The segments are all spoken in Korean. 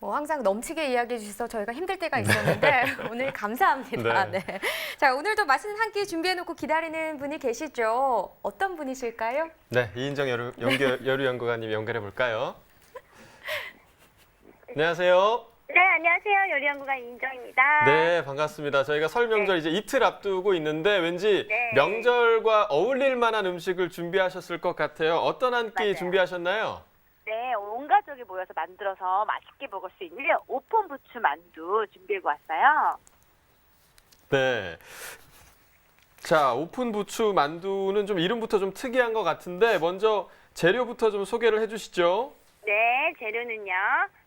뭐 항상 넘치게 이야기해 주셔서 저희가 힘들 때가 있었는데 오늘 감사합니다. 네. 네. 자, 오늘도 맛있는 한 끼 준비해 놓고 기다리는 분이 계시죠? 어떤 분이실까요? 네, 이인정 여류, 연결, 여류 연구관님 연결해 볼까요? 안녕하세요. 네, 안녕하세요. 요리연구가 인정입니다. 네, 반갑습니다. 저희가 설 명절 이제 이틀 앞두고 있는데 왠지 네. 명절과 어울릴 만한 음식을 준비하셨을 것 같아요. 어떤 한 끼 맞아요. 준비하셨나요? 가족이 모여서 만들어서 맛있게 먹을 수 있는 오픈 부추 만두 준비해 왔어요. 네. 자, 오픈 부추 만두는 좀 이름부터 좀 특이한 것 같은데 먼저 재료부터 좀 소개를 해주시죠. 네, 재료는요.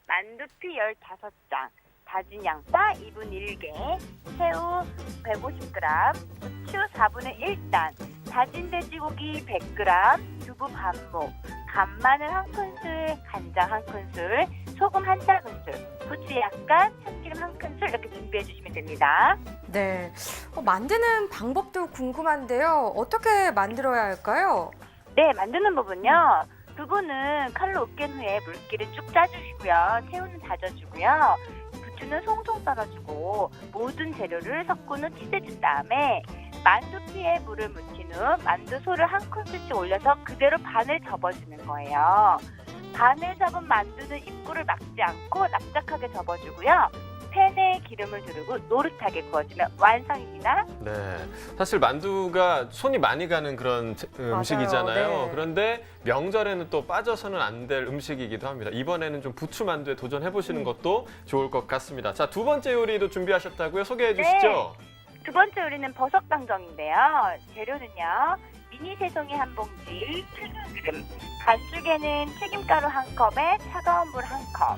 만두피 15장, 다진 양파 2분 1개, 새우 150g, 부추 4분의 1단, 다진 돼지고기 100g, 두부 반목, 간마늘 한 큰술, 간장 한 큰술, 소금 한 작은술, 부추 약간, 참기름 한 큰술 이렇게 준비해 주시면 됩니다. 네. 어, 만드는 방법도 궁금한데요. 어떻게 만들어야 할까요? 네, 만드는 법은요. 두부는 칼로 으깬 후에 물기를 쭉 짜주시고요. 새우는 다져주고요. 부추는 송송 썰어주고 모든 재료를 섞은 후 찢어준 다음에 만두피에 물을 묻힌 후 만두소를 한 큰술씩 올려서 그대로 반을 접어주는 거예요. 반을 접은 만두는 입구를 막지 않고 납작하게 접어주고요. 팬에 기름을 두르고 노릇하게 구워주면 완성입니다. 네. 사실 만두가 손이 많이 가는 그런 제- 음식이잖아요. 네. 그런데 명절에는 또 빠져서는 안 될 음식이기도 합니다. 이번에는 좀 부추 만두에 도전해 보시는 것도 좋을 것 같습니다. 자, 두 번째 요리도 준비하셨다고요? 소개해 주시죠. 두 번째 요리는 버섯 강정인데요. 재료는요. 미니 새송이 한 봉지, 튀김기름, 반죽에는 튀김가루 한 컵에 차가운 물 한 컵,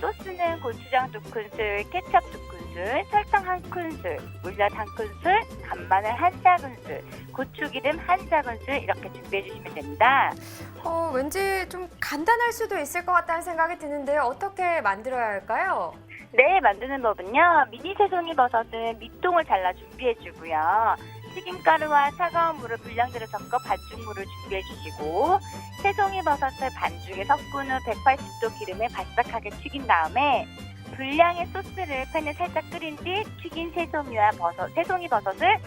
소스는 고추장 두 큰술, 케첩 두 큰술, 설탕 한 큰술, 물엿 한 큰술, 간마늘 한 작은술, 고추기름 한 작은술 이렇게 준비해 주시면 됩니다. 어, 왠지 좀 간단할 수도 있을 것 같다는 생각이 드는데요. 어떻게 만들어야 할까요? 네, 만드는 법은요. 미니 새송이 버섯은 밑동을 잘라 준비해 주고요. 튀김가루와 차가운 물을 분량대로 섞어 반죽물을 준비해 주시고 새송이 버섯을 반죽에 섞은 후 180도 기름에 바싹하게 튀긴 다음에 분량의 소스를 팬에 살짝 끓인 뒤 튀긴 새송이와 버섯, 새송이 버섯을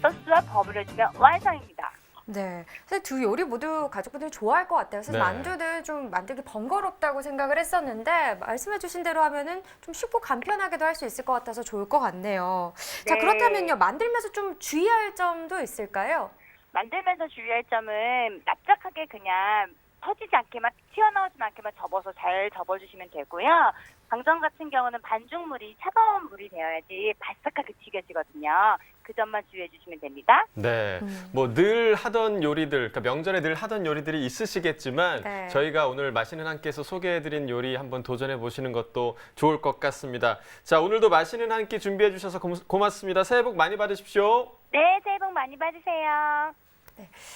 소스와 버무려 주면 완성입니다. 네. 사실 두 요리 모두 가족분들이 좋아할 것 같아요. 사실 네. 만두는 좀 만들기 번거롭다고 생각을 했었는데 말씀해 주신 대로 하면은 좀 쉽고 간편하게도 할 수 있을 것 같아서 좋을 것 같네요. 자 네. 그렇다면요 만들면서 좀 주의할 점도 있을까요? 만들면서 주의할 점은 납작하게 그냥 터지지 않게만 튀어나오지 않게만 접어서 잘 접어주시면 되고요. 강정 같은 경우는 반죽물이 차가운 물이 되어야지 바삭하게 튀겨지거든요. 그 점만 주의해 주시면 됩니다. 네. 음. 뭐늘 하던 요리들, 그러니까 명절에 늘 하던 요리들이 있으시겠지만 네. 저희가 오늘 맛있는 한 끼에서 소개해 드린 요리 한번 도전해 보시는 것도 좋을 것 같습니다. 자, 오늘도 맛있는 한 끼 준비해 주셔서 고- 고맙습니다. 새해 복 많이 받으십시오. 네, 새해 복 많이 받으세요.